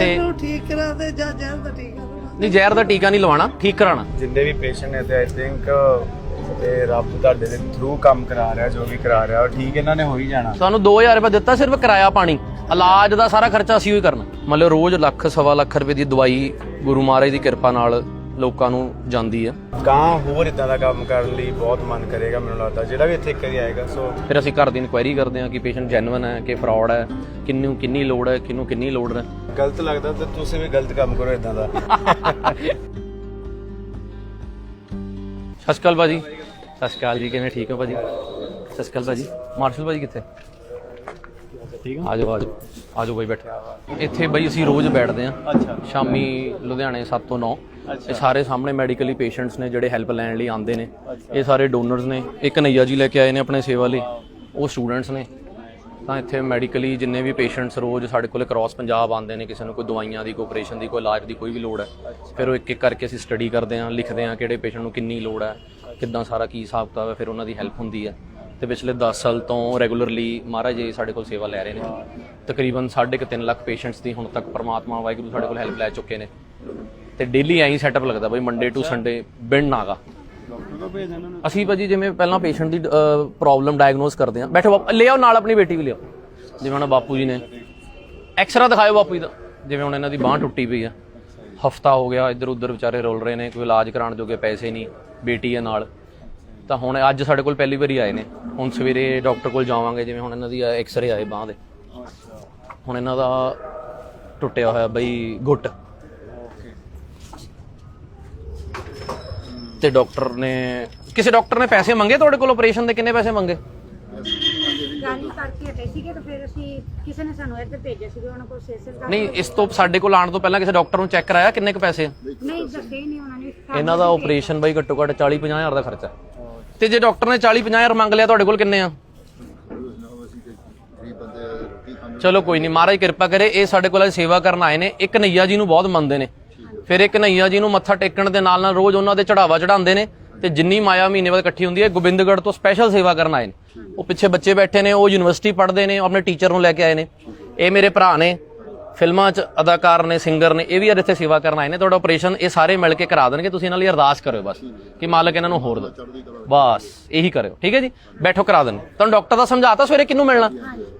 ਤੇ ਨੂੰ ਠੀਕ ਕਰਾ ਦੇ ਜਾਂ ਜ਼ਹਿਰ ਦਾ ਟੀਕਾ ਲਵਾ ਨਹੀਂ ਜ਼ਹਿਰ ਦਾ ਟੀਕਾ ਨਹੀਂ ਲਵਾਉਣਾ ਠੀਕ ਕਰਾਉਣਾ। ਜਿੰਨੇ ਵੀ ਪੇਸ਼ੈਂਟ ਨੇ ਤੇ ਆਈ ਥਿੰਕ ਤੇ ਰੱਬ ਤੁਹਾਡੇ ਦੇ ਥਰੂ ਕੰਮ ਕਰਾ ਰਿਹਾ ਜੋ ਵੀ ਕਰਾ ਰਿਹਾ ਉਹ ਠੀਕ ਇਹਨਾਂ ਨੇ ਹੋ ਹੀ ਜਾਣਾ। ਤੁਹਾਨੂੰ 2000 ਰੁਪਏ ਦਿੱਤਾ ਸਿਰਫ ਕਿਰਾਇਆ ਪਾਣੀ। ਇਲਾਜ ਦਾ ਸਾਰਾ ਖਰਚਾ ਅਸੀਂ ਹੀ ਕਰਨਾ। ਮਤਲਬ ਰੋਜ਼ ਲੱਖ ਸਵਾ ਲੱਖ ਰੁਪਏ ਦੀ ਦਵਾਈ ਗੁਰੂ ਮਹਾਰਾਜ ਦੀ ਕਿਰਪਾ ਨਾਲ ਲੋਕਾਂ ਨੂੰ ਜਾਂਦੀ ਹੈ ਗਾਂ ਹੋਰ ਇਦਾਂ ਦਾ ਕੰਮ ਕਰਨ ਲਈ ਬਹੁਤ ਮਨ ਕਰੇਗਾ ਮੈਨੂੰ ਲੱਗਦਾ ਜਿਹੜਾ ਵੀ ਇੱਥੇ ਇੱਕ ਵਾਰੀ ਆਏਗਾ ਸੋ ਫਿਰ ਅਸੀਂ ਘਰ ਦੀ ਇਨਕੁਆਇਰੀ ਕਰਦੇ ਹਾਂ ਕਿ ਪੇਸ਼ੈਂਟ ਜੈਨੂਇਨ ਹੈ ਕਿ ਫਰਾਡ ਹੈ ਕਿੰਨੂੰ ਕਿੰਨੀ ਲੋੜ ਹੈ ਕਿੰਨੂੰ ਕਿੰਨੀ ਲੋੜ ਹੈ। ਗਲਤ ਲੱਗਦਾ ਤੇ ਤੁਸੀਂ ਵੀ ਗਲਤ ਕੰਮ ਕਰੋ ਇਦਾਂ ਦਾ। ਸਤਿ ਸ਼੍ਰੀ ਅਕਾਲ ਜੀ ਕਿਵੇਂ ਠੀਕ ਹੋ ਭਾਜੀ? ਅਕਾਲ ਭਾਜੀ। ਮਾਰਸ਼ਲ ਭਾਜੀ ਕਿੱਥੇ? ਠੀਕ ਆ? ਆਜੋ ਆਜੋ। ਆਜੋ ਬਾਈ ਬੈਠੋ। ਇੱਥੇ ਬਈ ਅਸੀਂ ਰੋਜ਼ ਬੈਠਦੇ ਆ ਅੱਛਾ। ਸ਼ਾਮੀ ਲੁਧਿਆਣੇ 7 ਤੋਂ 9 ਇਹ ਸਾਰੇ ਸਾਹਮਣੇ ਮੈਡੀਕਲੀ ਪੇਸ਼ੈਂਟਸ ਨੇ ਜਿਹੜੇ ਹੈਲਪ ਲੈਣ ਲਈ ਆਉਂਦੇ ਨੇ। ਇਹ ਸਾਰੇ ਡੋਨਰਸ ਨੇ। ਇੱਕ ਨਈਆ ਜੀ ਲੈ ਕੇ ਆਏ ਨੇ ਆਪਣੇ ਸੇਵਾ ਲਈ। ਉਹ ਸਟੂਡੈਂਟਸ ਨੇ। ਤਾਂ ਇੱਥੇ ਮੈਡੀਕਲੀ ਜਿੰਨੇ ਵੀ ਪੇਸ਼ੈਂਟਸ ਰੋਜ਼ ਸਾਡੇ ਕੋਲ ਕ੍ਰਾਸ ਪੰਜਾਬ ਆਉਂਦੇ ਨੇ ਕਿਸੇ ਨੂੰ ਕੋਈ ਦਵਾਈਆਂ ਦੀ ਕੋਈ ਆਪਰੇਸ਼ਨ ਦੀ ਕੋਈ ਇਲਾਜ ਦੀ ਕੋਈ ਵੀ ਲੋੜ ਹੈ। ਫਿਰ ਉਹ ਇੱਕ ਇੱਕ ਕਰਕੇ ਅਸੀਂ ਸਟੱਡੀ ਕਰਦੇ ਹਾਂ ਲਿਖਦੇ ਹਾਂ ਕਿਹੜੇ ਪੇਸ਼ੈਂਟ ਨੂੰ ਕਿੰਨੀ ਲੋੜ ਹੈ ਕਿੱਦਾਂ ਸਾਰਾ ਕੀ ਹਿਸਾਬ ਕਿਤਾਬ ਹੈ ਫਿਰ ਉਹਨਾਂ ਦੀ ਹੈਲਪ ਹੁੰਦੀ ਹੈ। ਤੇ ਪਿਛਲੇ 10 ਸਾਲ ਤੋਂ ਰੈਗੂਲਰਲੀ ਮਹਾਰਾਜ ਜੀ ਸਾਡੇ ਕੋਲ ਸੇਵਾ ਲੈ ਰਹੇ ਨੇ। ਤਕਰੀਬਨ 3.5 ਲੱਖ ਪੇਸ਼ੈਂਟਸ ਦੀ ਹੁਣ ਤੱਕ ਪ੍ਰਮਾਤਮਾ ਵਾਹਿਗੁਰੂ ਸਾਡੇ ਕੋਲ ਹੈਲਪ ਲੈ ਚੁੱਕੇ ਨੇ। ਤੇ ਡੇਲੀ ਐਂ ਹੀ ਸੈਟਅਪ ਲੱਗਦਾ ਬਈ ਮੰਡੇ ਟੂ ਸੰਡੇ ਬਿਨ ਨਾਗਾ। ਅਸੀਂ ਭਾਜੀ ਜਿਵੇਂ ਪਹਿਲਾਂ ਪੇਸ਼ੈਂਟ ਦੀ ਪ੍ਰੋਬਲਮ ਡਾਇਗਨੋਸ ਕਰਦੇ ਹਾਂ। ਬੈਠੋ ਬਾਪ- ਲਿਆਓ ਨਾਲ ਆਪਣੀ ਬੇਟੀ ਵੀ ਲਿਆਓ। ਜਿਵੇਂ ਹੁਣ ਬਾਪੂ ਜੀ ਨੇ। ਐਕਸਰਾ ਦਿਖਾਓ ਬਾਪੂ ਜੀ ਦਾ। ਜਿਵੇਂ ਹੁਣ ਇਹਨਾਂ ਦੀ ਬਾਹ ਟੁੱਟੀ ਪਈ ਆ। ਹਫਤਾ ਹੋ ਗਿਆ ਇੱਧਰ ਉੱਧਰ ਵਿਚਾਰੇ ਰੋਲ ਰਹੇ ਨੇ ਕੋਈ ਇਲਾਜ ਕਰਾਉਣ ਜੋਗੇ ਪੈਸੇ ਨਹੀਂ। ਬੇਟੀ ਹੈ ਨਾਲ। ਤਾਂ ਹੁਣ ਅੱਜ ਸਾਡੇ ਕੋਲ ਪਹਿਲੀ ਵਾਰੀ ਆਏ ਨੇ। ਹੁਣ ਸਵੇਰੇ ਡਾਕਟਰ ਕੋਲ ਜਾਵਾਂਗੇ ਜਿਵੇਂ ਹੁਣ ਇਹਨਾਂ ਦੀ ਐਕਸਰੇ ਆਏ ਬਾਹ ਦੇ। ਹੁਣ ਇਹਨਾਂ ਦਾ ਟੁੱਟਿਆ ਹੋਇਆ ਬਈ ਗੁੱਟ। ਤੇ ਡਾਕਟਰ ਨੇ ਕਿਸੇ ਡਾਕਟਰ ਨੇ ਪੈਸੇ ਮੰਗੇ ਤੁਹਾਡੇ ਕੋਲ? ਆਪਰੇਸ਼ਨ ਦੇ ਕਿੰਨੇ ਪੈਸੇ ਮੰਗੇ? ਗੱਲ ਹੀ ਕਰਕੇ ਹਟੇ ਸੀਗੇ ਤਾਂ ਫਿਰ ਅਸੀਂ ਕਿਸੇ ਨੇ ਸਾਨੂੰ ਇੱਥੇ ਭੇਜਿਆ ਸੀਗਾ ਉਹਨਾਂ ਕੋਲ ਸੇਸਰ ਦਾ। ਨਹੀਂ ਇਸ ਤੋਂ ਸਾਡੇ ਕੋਲ ਆਉਣ ਤੋਂ ਪਹਿਲਾਂ ਕਿਸੇ ਡਾਕਟਰ ਨੂੰ ਚੈੱਕ ਕਰਾਇਆ ਕਿੰਨੇ ਕੁ ਪੈਸੇ? ਨਹੀਂ ਦੱਸੇ ਹੀ ਨਹੀਂ ਉਹਨਾਂ ਨੇ। ਇਹਨਾਂ ਦਾ ਆਪਰੇਸ਼ਨ ਬਾਈ ਘੱਟੋ ਘੱਟ 40 50 ਹਜ਼ਾਰ ਦਾ ਖਰਚਾ। ਤੇ ਜੇ ਡਾਕਟਰ ਨੇ 40 50 ਹਜ਼ਾਰ ਮੰਗ ਲਿਆ, ਤੁਹਾਡੇ ਕੋਲ ਕਿੰਨੇ ਆ? ਚਲੋ ਕੋਈ ਨਹੀਂ, ਮਹਾਰਾਜ ਕਿਰਪਾ ਕਰੇ, ਇਹ ਸਾਡੇ ਕੋਲ ਅੱਜ ਸੇਵਾ ਕਰਨ ਆਏ ਨੇ। ਇੱਕ ਨਈਆ ਜੀ ਨੂੰ ਬਹੁਤ ਮੰਨਦੇ ਨੇ। ਫਿਰ ਇੱਕ ਨਈਆ ਜੀ ਨੂੰ ਮੱਥਾ ਟੇਕਣ ਦੇ ਨਾਲ ਨਾਲ ਰੋਜ਼ ਉਹਨਾਂ ਦੇ ਚੜਾਵਾ ਚੜਾਉਂਦੇ ਨੇ ਤੇ ਜਿੰਨੀ ਮਾਇਆ ਮਹੀਨੇ ਬਾਅਦ ਇਕੱਠੀ ਹੁੰਦੀ ਹੈ, ਗੋਬਿੰਦਗੜ੍ਹ ਤੋਂ ਸਪੈਸ਼ਲ ਸੇਵਾ ਕਰਨ ਆਏ ਨੇ। ਉਹ ਪਿੱਛੇ ਬੱਚੇ ਬੈਠੇ ਨੇ, ਉਹ ਯੂਨੀਵਰਸਿਟੀ ਪੜ੍ਹਦੇ ਨੇ ਆਪਣੇ ਟੀਚਰ ਨੂੰ ਲੈ ਕੇ ਆਏ ਨੇ। ਇਹ ਮੇਰੇ ਭਰਾ ਨੇ। ਫਿਲਮਾਂ 'ਚ ਅਦਾਕਾਰ ਨੇ ਸਿੰਗਰ ਨੇ, ਇਹ ਵੀ ਅੱਜ ਇੱਥੇ ਸੇਵਾ ਕਰਨ ਆਏ ਨੇ। ਤੁਹਾਡਾ ਆਪਰੇਸ਼ਨ ਇਹ ਸਾਰੇ ਮਿਲ ਕੇ ਕਰਾ ਦੇਣਗੇ। ਤੁਸੀਂ ਇਹਨਾਂ ਲਈ ਅਰਦਾਸ ਕਰਿਓ ਬਸ ਕਿ ਮਾਲਕ ਇਹਨਾਂ ਨੂੰ ਹੋਰ ਦੇ। ਬਸ, ਇਹੀ ਕਰਿਓ। ਠੀਕ ਹੈ ਜੀ? ਬੈਠੋ, ਕਰਾ ਦੇਣ ਤੁਹਾਨੂੰ ਡਾਕਟਰ ਦਾ ਸਮਝਾਤਾ ਸਵੇਰੇ ਕਿਹਨੂੰ ਮਿਲਣਾ?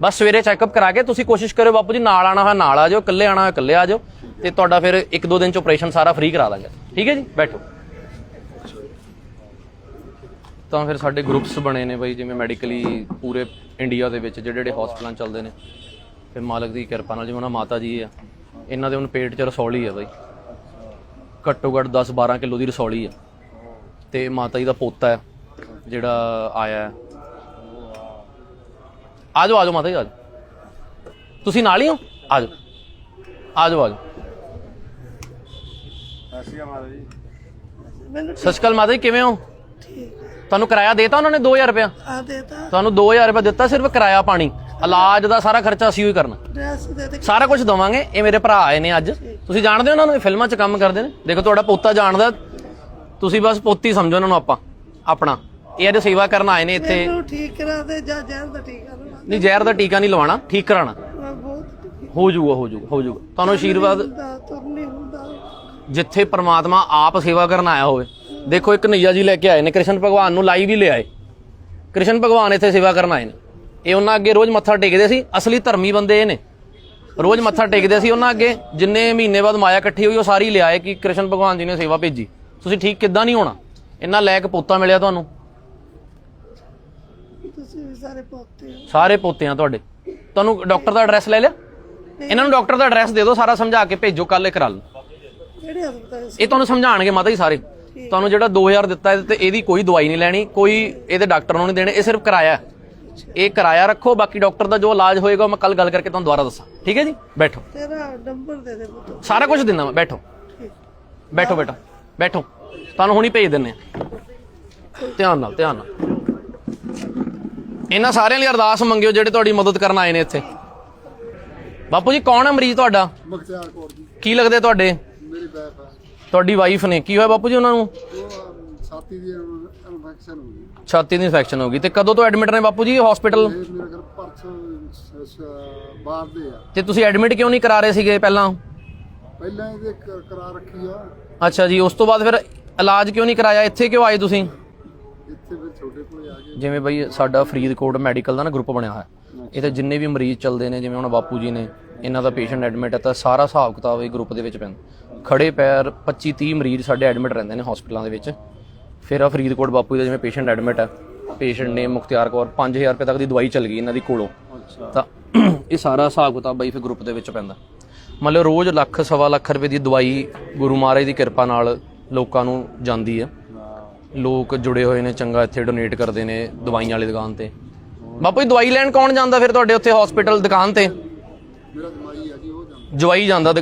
ਬਸ ਸਵੇਰੇ ਚੈੱਕਅਪ ਕਰਾ ਕੇ ਤੁਸੀਂ ਕੋਸ਼ਿਸ਼ ਕਰਿਓ ਬਾਪੂ ਜੀ, ਨਾਲ ਆਣਾ ਹੋਇਆ, ਨਾਲ ਆ ਜਾਓ, ਇਕੱਲੇ ਆਣਾ ਹੋਇਆ, ਇਕੱਲੇ ਆ ਜਾਓ ਤੇ ਤੁਹਾਡਾ ਫਿਰ ਇੱਕ ਦੋ ਦਿਨ ਚ ਆਪਰੇਸ਼ਨ ਸਾਰਾ ਫ੍ਰੀ ਕਰਾ ਦਾਂਗੇ। ਠੀਕ ਹੈ ਜੀ? ਬੈਠੋ। ਤਾਂ ਫਿਰ ਸਾਡੇ ਗਰੁੱਪਸ ਬਣੇ ਨੇ ਬਾਈ, ਜਿਵੇਂ ਮੈਡੀਕਲੀ ਪੂਰੇ ਇੰਡੀਆ ਦੇ ਵਿੱਚ ਜਿਹੜੇ ਜਿਹੜੇ ਹਸਪਤਾਲਾਂ ਚੱਲਦੇ ਨੇ। ਫਿਰ ਮਾਲਕ ਦੀ ਕਿਰਪਾ ਨਾਲ ਜਿਵੇਂ ਉਹਨਾਂ ਮਾਤਾ ਜੀ ਆ ਇਹਨਾਂ ਦੇ ਹੁਣ ਪੇਟ 'ਚ ਰਸੌਲੀ ਆ ਬਾਈ। ਘੱਟੋ ਘੱਟ 10 12 ਕਿਲੋ ਦੀ ਰਸੌਲੀ ਆ। ਤੇ ਮਾਤਾ ਜੀ ਦਾ ਪੋਤਾ ਹੈ ਜਿਹੜਾ ਆਇਆ ਹੈ ਆ। ਜਾਓ ਆ ਜਾਓ ਮਾਤਾ ਜੀ ਆ ਜਾਓ ਤੁਸੀਂ ਨਾਲ ਹੀ ਹੋ? ਆ ਜਾਓ ਆ ਜਾਓ ਆ ਜਾਓ ਮਾਤਾ ਜੀ। ਮੈਨੂੰ ਸਤਿ ਸ਼੍ਰੀ ਅਕਾਲ ਮਾਤਾ ਜੀ ਕਿਵੇਂ ਹੋ? ਠੀਕ। ਤੁਹਾਨੂੰ ਕਿਰਾਇਆ ਦੇਤਾ ਉਹਨਾਂ ਨੇ 2000 ਰੁਪਇਆ? ਆ ਦੇਤਾ। ਤੁਹਾਨੂੰ 2000 ਰੁਪਏ ਦਿੱਤਾ ਸਿਰਫ ਕਿਰਾਇਆ ਪਾਣੀ। ਇਲਾਜ ਦਾ ਸਾਰਾ ਖਰਚਾ ਅਸੀਂ ਹੀ ਕਰਨਾ। ਡਰੈਸ ਦੇ ਦੇ ਸਾਰਾ ਕੁਝ ਦਵਾਂਗੇ। ਇਹ ਮੇਰੇ ਭਰਾ ਆਏ ਨੇ ਅੱਜ। ਤੁਸੀਂ ਜਾਣਦੇ ਹੋ ਉਹਨਾਂ ਨੂੰ ਇਹ ਫਿਲਮਾਂ 'ਚ ਕੰਮ ਕਰਦੇ ਨੇ? ਦੇਖੋ ਤੁਹਾਡਾ ਪੋਤਾ ਜਾਣਦਾ। ਤੁਸੀਂ ਬਸ ਪੋਤੀ ਸਮਝੋ ਉਹਨਾਂ ਨੂੰ ਆਪਾਂ ਆਪਣਾ। ਇਹ ਅੱਜ ਸੇਵਾ ਕਰਨ ਆਏ ਨੇ ਇੱਥੇ। ਠੀਕ ਕਰਾ ਦੇ ਜਾਂ ਜ਼ਹਿਰ ਦਾ ਟੀਕਾ ਲਵਾ ਨਹੀਂ ਜ਼ਹਿਰ ਦਾ ਟੀਕਾ ਨਹੀਂ ਲਵਾਉਣਾ ਠੀਕ ਮੈਂ ਬਹੁਤ ਹੋ ਜਾਊਗਾ ਹੋ ਜਾਊਗਾ ਹੋ ਜਾਊਗਾ। ਤੁਹਾਨੂੰ ਆਸ਼ੀਰਵਾਦ ਹੁੰਦਾ ਤੁਰ ਨਹੀਂ ਹੁੰਦਾ। ਜਿੱਥੇ ਪ੍ਰਮਾਤਮਾ ਆਪ ਸੇਵਾ ਕਰਨ ਆਇਆ ਹੋਵੇ। ਦੇਖੋ ਇੱਕ ਨਈਆ ਜੀ ਲੈ ਕੇ ਆਏ ਨੇ। ਕ੍ਰਿਸ਼ਨ ਭਗਵਾਨ ਨੂੰ ਲਾਈਵ ਹੀ ਲਿਆਏ ਕ੍ਰਿਸ਼ਨ ਭਗਵਾਨ ਇੱਥੇ ਸੇਵਾ ਕਰਨ ਆਏ ਨੇ। ਇਹ ਉਹਨਾਂ ਅੱਗੇ ਰੋਜ਼ ਮੱਥਾ ਟੇਕਦੇ ਸੀ ਅਸਲੀ ਧਰਮੀ ਬੰਦੇ ਇਹ ਨੇ। ਰੋਜ਼ ਮੱਥਾ ਟੇਕਦੇ ਸੀ ਉਹਨਾਂ ਅੱਗੇ ਜਿੰਨੇ ਮਹੀਨੇ ਬਾਅਦ ਮਾਇਆ ਇਕੱਠੀ ਹੋਈ ਉਹ ਸਾਰੀ ਲਿਆਏ ਕਿ ਕ੍ਰਿਸ਼ਨ ਭਗਵਾਨ ਜੀ ਨੇ ਸੇਵਾ ਭੇਜੀ। ਤੁਸੀਂ ਠੀਕ ਕਿੱਦਾਂ ਨਹੀਂ ਹੋਣਾ? ਇੰਨਾ ਲੈ ਕੇ ਪੋਤਾ ਮਿਲਿਆ ਤੁਹਾਨੂੰ? ਤੁਸੀਂ ਵੀ ਸਾਰੇ ਪੋਤੇ ਹੋ। ਸਾਰੇ ਪੋਤੇ ਆ ਤੁਹਾਡੇ। ਤੁਹਾਨੂੰ ਡਾਕਟਰ ਦਾ ਐਡਰੈਸ ਲੈ ਲਿਆ? ਇਹਨਾਂ ਨੂੰ ਡਾਕਟਰ ਦਾ ਐਡਰੈਸ ਦੇ ਦਿਓ ਸਾਰਾ ਸਮਝਾ ਕੇ ਭੇਜੋ ਕੱਲ ਇਹ ਕਰਾ ਲਓ। ਕਿਹੜੇ ਹਸਪਤਾਲ ਇਹ ਤੁਹਾਨੂੰ ਸਮਝਾਣਗੇ ਮਾਤਾ ਜੀ ਸਾਰੇ। ਤੁਹਾਨੂੰ ਜਿਹੜਾ 2000 ਦਿੱਤਾ ਇਹਦੇ ਤੇ ਇਹਦੀ ਕੋਈ ਦਵਾਈ ਨਹੀਂ ਲੈਣੀ ਕੋਈ ਇਹਦੇ ਡਾਕਟਰ ਨੂੰ ਨਹੀਂ ਦੇਣੇ ਇਹ ਸਿਰਫ ਕਿਰਾਇਆ। ਇਹ ਕਿਰਾਇਆ ਰੱਖੋ ਬਾਕੀ ਡਾਕਟਰ ਦਾ ਜੋ ਇਲਾਜ ਹੋਏਗਾ ਮੈਂ ਕੱਲ ਗੱਲ ਕਰਕੇ ਤੁਹਾਨੂੰ ਦੁਬਾਰਾ ਦੱਸਾਂ। ਠੀਕ ਹੈ ਜੀ? ਬੈਠੋ। ਤੇਰਾ ਨੰਬਰ ਦੇ ਦੇ ਪੁੱਤ। ਸਾਰਾ ਕੁਝ ਦਿੰਦਾ ਮੈਂ ਬੈਠੋ। ਬੈਠੋ ਬੇਟਾ ਬੈਠੋ। ਤੁਹਾਨੂੰ ਹੁਣੀ ਭੇਜ ਦਿੰਨੇ ਆ ਧਿਆਨ ਨਾਲ ਧਿਆਨ ਨਾਲ। ਇਹਨਾਂ ਸਾਰਿਆਂ ਲਈ ਅਰਦਾਸ ਮੰਗਿਓ ਜਿਹੜੇ ਤੁਹਾਡੀ ਮਦਦ ਕਰਨ ਆਏ ਨੇ ਇੱਥੇ। ਬਾਪੂ ਜੀ ਕੌਣ ਹੈ ਮਰੀਜ਼ ਤੁਹਾਡਾ? ਮਖਤਿਆਰ ਕੌਰ ਜੀ। ਕੀ ਲੱਗਦੇ ਤੁਹਾਡੇ? ਮੇਰੀ ਵਾਈਫ ਹੈ ਤੁਹਾਡੀ ਵਾਈਫ ਨੇ। ਕੀ ਹੋਇਆ ਬਾਪੂ ਜੀ ਉਹਨਾਂ ਨੂੰ? ਉਹ ਅਮ, ਛਾਤੀ ਦੀ ਇਨਫੈਕਸ਼ਨ ਹੋ ਗਈ। ਛਾਤੀ ਦੀ ਇਨਫੈਕਸ਼ਨ ਹੋ ਗਈ। ਤੇ ਕਦੋਂ ਤੋਂ ਐਡਮਿਟ ਨੇ ਬਾਪੂ ਜੀ ਹਸਪੀਟਲ ਇਹ ਮੇਰੇ ਘਰ ਪਰਸੋਂ ਸ- ਸ- ਬਾਹਰ ਦੇ ਆ। ਤੇ ਤੁਸੀਂ ਐਡਮਿਟ ਕਿਉਂ ਨਹੀਂ ਕਰਾ ਰਹੇ ਸੀਗੇ ਪਹਿਲਾਂ? ਪਹਿਲਾਂ ਇਹਦੇ ਕ- ਕਰਾ ਰੱਖੀ ਆ। ਅੱਛਾ ਜੀ ਉਸ ਤੋਂ ਬਾਅਦ ਫਿਰ ਇਲਾਜ ਕਿਉਂ ਨਹੀਂ ਕਰਾਇਆ? ਇੱਥੇ ਕਿਉਂ ਆਏ ਤੁਸੀਂ? ਇੱਥੇ ਫਿਰ ਛੋਟੇ ਕੋਲੇ ਆ ਗਏ। ਜਿਵੇਂ ਬਈ ਸਾਡਾ ਫਰੀਦਕੋਟ ਮੈਡੀਕਲ ਦਾ ਨਾ ਗਰੁੱਪ ਬਣਿਆ ਹੋਇਆ। ਇਹ ਤੇ ਜਿੰਨੇ ਵੀ ਮਰੀਜ਼ ਚੱਲਦੇ ਨੇ ਜਿਵੇਂ ਹੁਣ ਬਾਪੂ ਜੀ ਨੇ ਇਹਨਾਂ ਦਾ ਪੇਸ਼ੈਂਟ ਐਡਮਿਟ ਹੈ ਤਾਂ ਸਾਰਾ ਹਿਸਾਬ ਕਿਤਾਬ ਇਹ ਗਰੁੱਪ ਦੇ ਵਿੱਚ ਪੈਂਦਾ। ਖੜੇ ਪੈਰ 25 30 ਮਰੀਜ਼ ਸਾਡੇ ਐਡਮਿਟ ਰਹਿੰਦੇ ਨੇ ਹਸਪੀਟਲਾਂ ਦੇ ਵਿੱਚ। ਫਿਰ ਆ ਫਰੀਦਕੋਟ ਬਾਪੂ ਦਾ ਜਿਵੇਂ ਪੇਸ਼ੈਂਟ ਐਡਮਿਟ ਹੈ ਪੇਸ਼ੈਂਟ ਨੇ ਮੁਖਤਿਆਰ ਕੌਰ 5000 ਰੁਪਏ ਤੱਕ ਦੀ ਦਵਾਈ ਚੱਲ ਗਈ ਇਹਨਾਂ ਦੀ ਕੋਲੋਂ। ਤਾਂ ਇਹ ਸਾਰਾ ਹਿਸਾਬ ਕਿਤਾਬ ਬਈ ਫਿਰ ਗਰੁੱਪ ਦੇ ਵਿੱਚ ਪੈਂਦਾ। ਮਤਲਬ ਰੋਜ਼ ਲੱਖ ਸਵਾ ਲੱਖ ਰੁਪਏ ਦੀ ਦਵਾਈ ਗੁਰੂ ਮਹਾਰਾਜ ਦੀ ਕਿਰਪਾ ਨਾਲ ਲੋਕਾਂ ਨੂੰ ਜਾਂਦੀ ਹੈ ਲੋਕ ਜੁੜੇ ਹੋਏ ਨੇ ਚੰਗਾ ਇੱਥੇ ਡੋਨੇਟ ਕਰਦੇ ਨੇ ਦਵਾਈਆਂ ਵਾਲੀ ਦੁਕਾਨ ਤੇ। ਬਾਪੂ ਜੀ ਦਵਾਈ ਲੈਣ ਕੌਣ ਜਾਂਦਾ ਫਿਰ ਤੁਹਾਡੇ ਉੱਥੇ ਹਸਪੀਟਲ ਦੁਕਾਨ ਤੇ? ਮੇਰਾ ਜਮਾਈ ਆ ਜੀ ਉਹ ਜਾਂਦਾ। ਜਵਾਈ ਜਾਂਦਾ